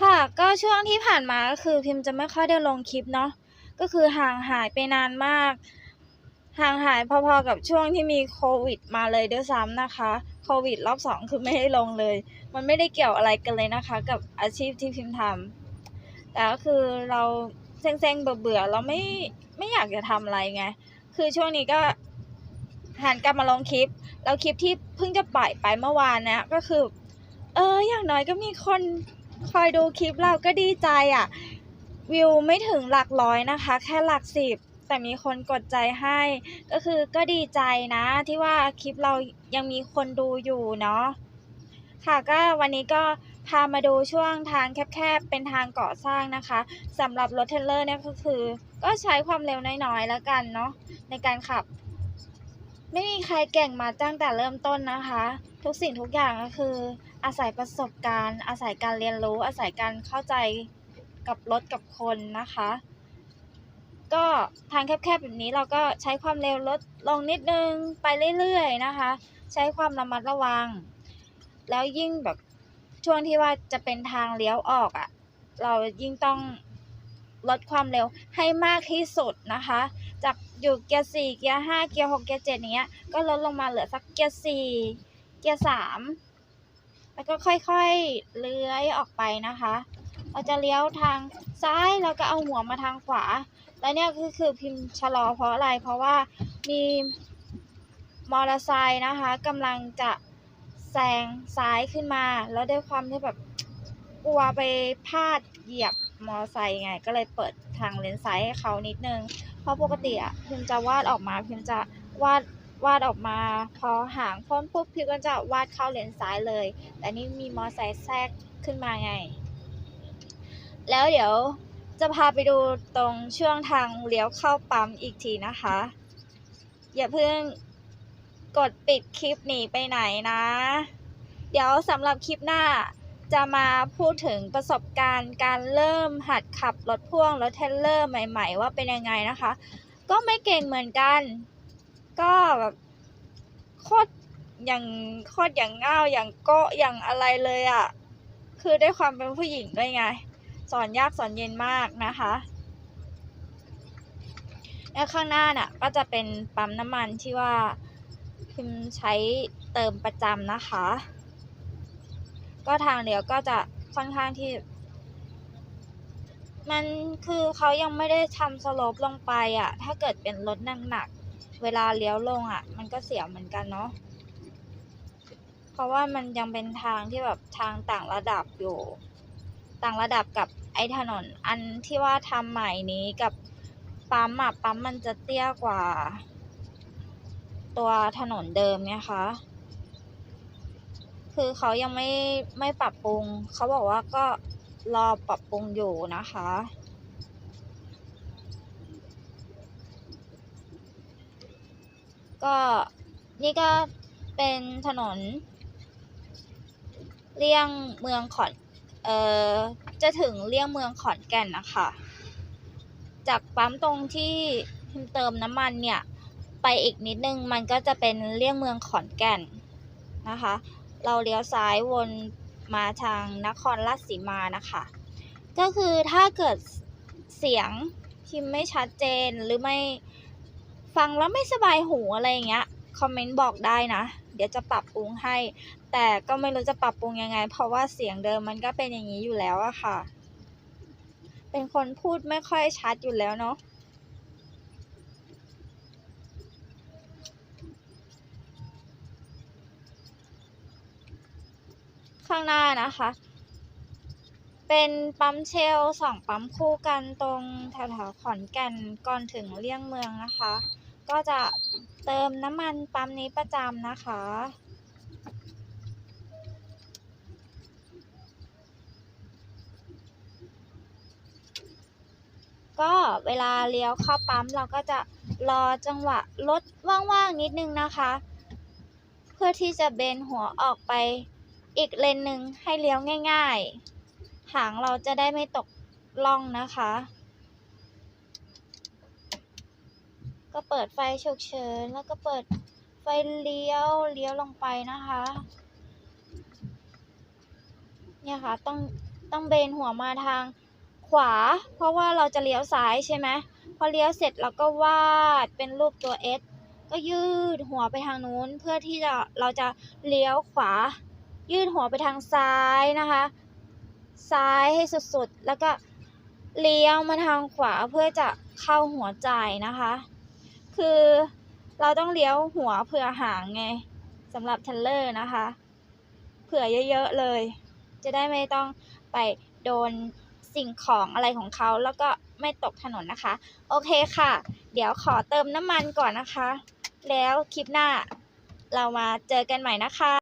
ค่ะ ก็ช่วงที่ผ่านมาก็คือพิมพ์จะไม่ค่อยได้ลงคลิปเนาะ ก็คือห่างหายไปนานมาก ห่างหายพอๆกับช่วงที่มีโควิดมาเลยด้วยซ้ำนะคะ โควิดรอบสองคือไม่ได้ลงเลย มันไม่ได้เกี่ยวอะไรกันเลยนะคะ กับอาชีพที่พิมพ์ทำแต่ก็คือเราเซ็งๆเบื่อๆเราไม่ไม่อยากจะทำอะไรไง คือช่วงนี้ก็หันกลับมาลงคลิป แล้วคลิปที่เพิ่งจะปล่อยไปเมื่อวานนะก็คือ เอออย่างน้อยก็มีคน คอยดูคลิปเราก็ดีใจอะ วิวไม่ถึงหลักร้อยนะคะ แค่หลักสิบ แต่มีคนกดใจให้ ก็คือก็ดีใจนะ ที่ว่าคลิปเรายังมีคนดูอยู่เนาะค่ะก็วันนี้ก็พามาดูช่วงทางแคบๆ เป็นทางก่อสร้างนะคะสำหรับรถเทรลเลอร์เนี่ยก็คือ ก็ใช้ความเร็วน้อยๆ แล้วกันเนาะในการขับ ไม่มีใครเก่งมาตั้งแต่เริ่มต้นนะคะ ทุกสิ่งทุกอย่างก็คือ อาศัยประสบการณ์ อาศัยการเรียนรู้ อาศัยการเข้าใจกับรถกับคนนะคะ ก็ทางแคบๆแบบนี้เราก็ใช้ความเร็วลดลงนิดนึงไปเรื่อยๆนะคะ ใช้ความระมัดระวัง แล้วยิ่งแบบช่วงที่ว่าจะเป็นทางเลี้ยวออกอะ่ะ เรายิ่งต้องลดความเร็วให้มากที่สุดนะคะ จากอยู่เกียร์สี่เกียร์ห้าเกียร์หกเกียร์เจ็ดเนี้ย ก็ลดลงมาเหลือสักเกียร์สี่เกียร์สาม แล้วก็ค่อยๆเลื้อยออกไปนะคะ เราจะเลี้ยวทางซ้ายแล้วก็เอาหัวมาทางขวา แล้วเนี่ยก็คือพิมพ์ชะลอเพราะอะไร เพราะว่ามีมอเตอร์ไซค์นะคะกำลังจะแซงซ้ายขึ้นมา แล้วด้วยความที่แบบกลัวไปพลาดเหยียบมอเตอร์ไซค์ไง ก็เลยเปิดทางเลนซ้ายให้เขานิดนึง เพราะปกติอะพิมพ์จะวาดออกมาพิมพ์จะวาด วาดออกมา พอหางพ้นปุ๊บพิมพ์ก็จะวาดเข้าเลนซ้ายเลย แต่นี่มีมอไซค์แทรกขึ้นมาไง แล้วเดี๋ยวจะพาไปดูตรงช่วงทางเลี้ยวเข้าปั๊มอีกทีนะคะ อย่าเพิ่งกดปิดคลิปหนีไปไหนนะ เดี๋ยวสำหรับคลิปหน้าจะมาพูดถึงประสบการณ์การเริ่มหัดขับรถพ่วงรถเทเลอร์ใหม่ ๆ ว่าเป็นยังไงนะคะ ก็ไม่เก่งเหมือนกัน ก็แบบโคตรอย่างโคตรอย่างง่าวอย่างโก็อย่างอะไรเลยอะ่ะ คือด้วยความเป็นผู้หญิงด้วยไง สอนยากสอนเย็นมากนะคะแล้วข้างหน้าน่ะก็จะเป็นปั๊มน้ำมันที่ว่าพิมใช้เติมประจำนะคะ ก็ทางเลี้ยวก็จะค่อนข้างที่ มันคือเขายังไม่ได้ทำสโลปลงไปอะ่ะ ถ้าเกิดเป็นรถหนักๆ เวลาเลี้ยวลงอะ่ะ มันก็เสียวเหมือนกันเนาะเพราะว่ามันยังเป็นทางที่แบบทางต่างระดับอยู่ ต่างระดับกับไอ้ถนน อันที่ว่าทำใหม่นี้กับปั๊มอะปั๊มมันจะเตี้ยกว่า ตัวถนนเดิมเนี่ยคะคือเขายังไม่ไม่ปรับปรุง เขาบอกว่าก็รอปรับปรุงอยู่นะคะ ก็นี่ก็เป็นถนน เลี่ยงเมืองขอนเอ่อจะถึงเลี่ยงเมืองขอนแก่นนะคะ จากปั๊มตรงที่เติมน้ำมันเนี่ย ไปอีกนิดนึงมันก็จะเป็นเลี่ยงเมืองขอนแก่นนะคะ เราเลี้ยวซ้ายวนมาทางนครราชสีมานะคะ ก็คือถ้าเกิดเสียงพิมพ์ไม่ชัดเจนหรือไม่ ฟังแล้วไม่สบายหูอะไรอย่างเงี้ยคอมเมนต์บอกได้นะ เดี๋ยวจะปรับปรุงให้ แต่ก็ไม่รู้จะปรับปรุงยังไง เพราะว่าเสียงเดิมมันก็เป็นอย่างนี้อยู่แล้วอะค่ะ เป็นคนพูดไม่ค่อยชัดอยู่แล้วเนาะข้างหน้านะคะ เป็นปั๊มเชลสองปั๊มคู่กันตรงแถวๆขอนแก่นก่อนถึงเลี่ยงเมืองนะคะ ก็จะเติมน้ำมันปั๊มนี้ประจำนะคะ ก็เวลาเลี้ยวเข้าปั๊มเราก็จะรอจังหวะรถว่างๆนิดนึงนะคะ เพื่อที่จะเบนหัวออกไปอีกเลนหนึ่งให้เลี้ยวง่าย ๆ หางเราจะได้ไม่ตกล่องนะคะ ก็เปิดไฟฉุกเฉินแล้วก็เปิดไฟเลี้ยวเลี้ยวลงไปนะคะ เนี่ยค่ะต้องต้องเบนหัวมาทางขวา เพราะว่าเราจะเลี้ยวซ้ายใช่ไหมพอเลี้ยวเสร็จเราก็วาดเป็นรูปตัว S ก็ยืดหัวไปทางนู้นเพื่อที่จะเราจะเลี้ยวขวา ยืดหัวไปทางซ้ายนะคะ ซ้ายให้สุดๆ แล้วก็เลี้ยวมาทางขวาเพื่อจะเข้าหัวใจนะคะ คือเราต้องเลี้ยวหัวเผื่อหางไงสำหรับเทรลเลอร์นะคะ เผื่อเยอะๆเลย จะได้ไม่ต้องไปโดนสิ่งของอะไรของเขาแล้วก็ไม่ตกถนนนะคะ โอเคค่ะ เดี๋ยวขอเติมน้ำมันก่อนนะคะ แล้วคลิปหน้าเรามาเจอกันใหม่นะคะ